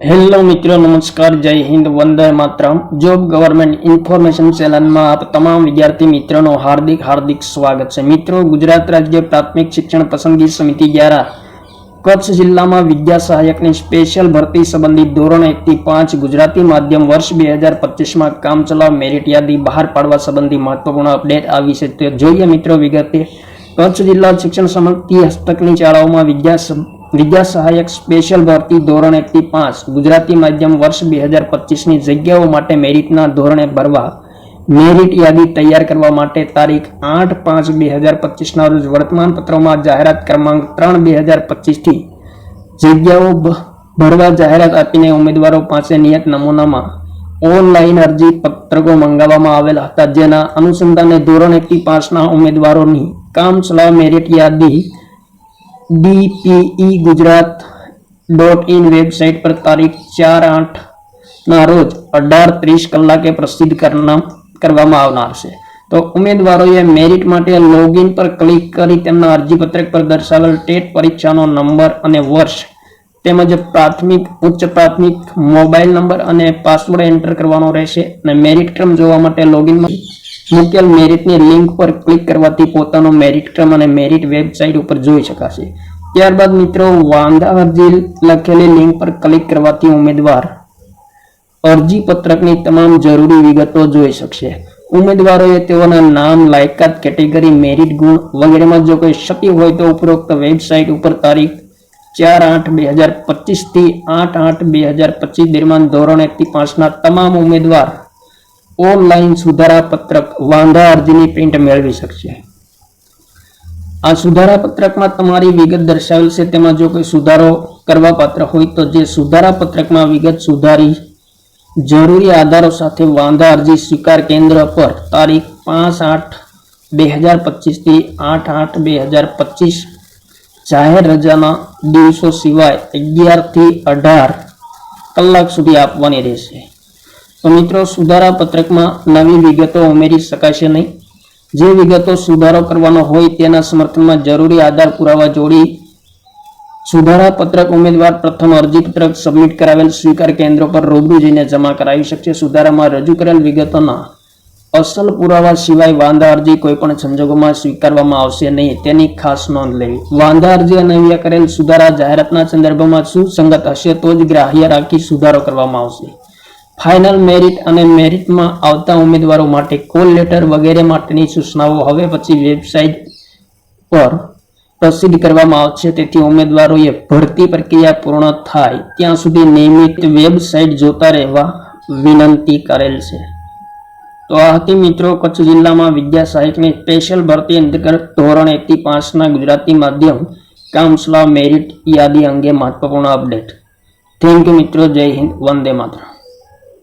Hello મિત્રો, નમસ્કાર, જય Hind, Vande Mataram. Job government information ચેનલમાં આપ તમામ વિદ્યાર્થી મિત્રોનો હાર્દિક હાર્દિક સ્વાગત છે. મિત્રો, ગુજરાત રાજ્ય પ્રાથમિક શિક્ષણ પસંદગી સમિતિ દ્વારા કચ્છ જિલ્લામાં વિદ્યા સહાયકની સ્પેશિયલ ભરતી સંબંધિત ધોરણ એકથી પાંચ ગુજરાતી માધ્યમ વર્ષ બે હજાર પચીસમાં કામચલાઉ મેરિટ યાદી બહાર પાડવા સંબંધી મહત્વપૂર્ણ અપડેટ આવી છે. તે જોઈએ મિત્રો વિગતે, કચ્છ જિલ્લા શિક્ષણ સમિતિ હસ્તકની શાળાઓમાં વિદ્યા વિદ્યા સહાયક સ્પેશિયલ ભરતી ધોરણ એકથી પાંચ, ગુજરાતી માધ્યમ વર્ષ બે હજાર પચીસની જગ્યાઓ માટે મેરિટના ધોરણે ભરવા, મેરિટ યાદી તૈયાર કરવા માટે તારીખ આઠ પાંચ બે હજાર પચીસના રોજ વર્તમાન પત્રોમાં જાહેરાત ક્રમાંક ત્રણ બે હજાર પચીસથી જગ્યાઓ ભરવા જાહેરાત આપીને ઉમેદવારો પાસે નિયત નમૂનામાં ઓનલાઈન અરજી પત્રકો મંગાવવામાં આવેલા હતા. જેના અનુસંધાને ધોરણ એકથી પાંચના ઉમેદવારોની કામચલાઉ મેરિટ યાદી DPE Gujarat dot in website પર તારીખ ચાર આઠ ના રોજ અઢાર ત્રીસ કલાકે પ્રસિદ્ધ કરવામાં આવનાર છે. તો ઉમેદવારોએ મેરિટ માટે લોગિન પર ક્લિક કરી તેમના અરજીપત્રક પર દર્શાવેલ ટેટ પરીક્ષાનો નંબર અને વર્ષ તેમજ પ્રાથમિક, ઉચ્ચ પ્રાથમિક, મોબાઈલ નંબર અને પાસવર્ડ એન્ટર કરવાનો રહેશે અને મેરિટ ક્રમ જોવા માટે લોગિનમાં મૂકેલ મેરિટની લિંક પર ક્લિક કરવાથી પોતાનો મેરિટ ક્રમ અને મેરિટ વેબસાઇટ ઉપર જોઈ શકાશે. ત્યારબાદ મિત્રો વાંધા અરજી લખેલી લિંક પર ક્લિક કરવાથી ઉમેદવાર અરજી પત્રકની તમામ જરૂરી વિગતો જોઈ શકશે. ઉમેદવારોએ તેઓના નામ, લાયકાત, કેટેગરી, મેરિટ ગુણ વગેરેમાં જો કોઈ શક્ય હોય તો ઉપરોક્ત વેબસાઇટ ઉપર તારીખ ચાર આઠ બે હજાર પચીસથી આઠ આઠ બે હજાર પચીસ દરમિયાન ધોરણ એકથી પાંચના તમામ ઉમેદવાર ઓનલાઈન સુધારા પત્રક વાંધા અરજીની પ્રિન્ટ મેળવી શકશે. આ સુધારા પત્રકમાં તમારી વિગત દર્શાવેલ છે. તેમાં જો કોઈ સુધારો કરવા પાત્ર હોય તો જે સુધારા પત્રકમાં વિગત સુધારી જરૂરી આધારો સાથે વાંધા અરજી સ્વીકાર કેન્દ્ર પર તારીખ પાંચ આઠ બે હજાર પચીસથી આઠ આઠ બે હજાર પચીસ જાહેર રજાના દિવસો સિવાય અગિયારથી અઢાર કલાક સુધી આપવાની રહેશે. તો મિત્રો, સુધારા પત્રકમાં નવી વિગતો ઉમેરી શકાશે નહીં. જે વિગતો સુધારો કરવાનો હોય તેના સમર્થનમાં જરૂરી આધાર પુરાવા જોડી સુધારા પત્રક ઉમેદવાર પ્રથમ અરજી પત્રક સબમિટ કરાવેલ સ્વીકાર કેન્દ્રો પર રૂબરૂ જઈને જમા કરાવી શકશે. સુધારામાં રજૂ કરેલ વિગતોના અસલ પુરાવા સિવાય વાંધા અરજી કોઈ પણ સંજોગોમાં સ્વીકારવામાં આવશે નહીં. તેની ખાસ નોંધ લેવી. વાંધા અરજી અનવ્ય કરેલ સુધારા જાહેરાતના સંદર્ભમાં સુસંગત હશે તો જ ગ્રાહ્ય રાખી સુધારો કરવામાં આવશે. ફાઇનલ મેરિટ અને મેરિટમાં આવતા ઉમેદવારો માટે કોલ લેટર વગેરે માટેની સૂચનાઓ હવે પછી વેબસાઇટ પર પ્રસિદ્ધ કરવામાં આવશે. તેથી ઉમેદવારોએ ભરતી પ્રક્રિયા પૂર્ણ થાય ત્યાં સુધી નિયમિત વેબસાઇટ જોતા રહેવા વિનંતી કરેલ છે. તો આ હતી મિત્રો કચ્છ જિલ્લામાં વિદ્યા સહાયકની સ્પેશિયલ ભરતી અંતર્ગત ધોરણ એકથી પાંચના ગુજરાતી માધ્યમ કાઉન્સલા મેરિટ યાદી અંગે મહત્વપૂર્ણ અપડેટ થેન્ક યુ મિત્રો. જય હિન્દ. વંદે માતરમ.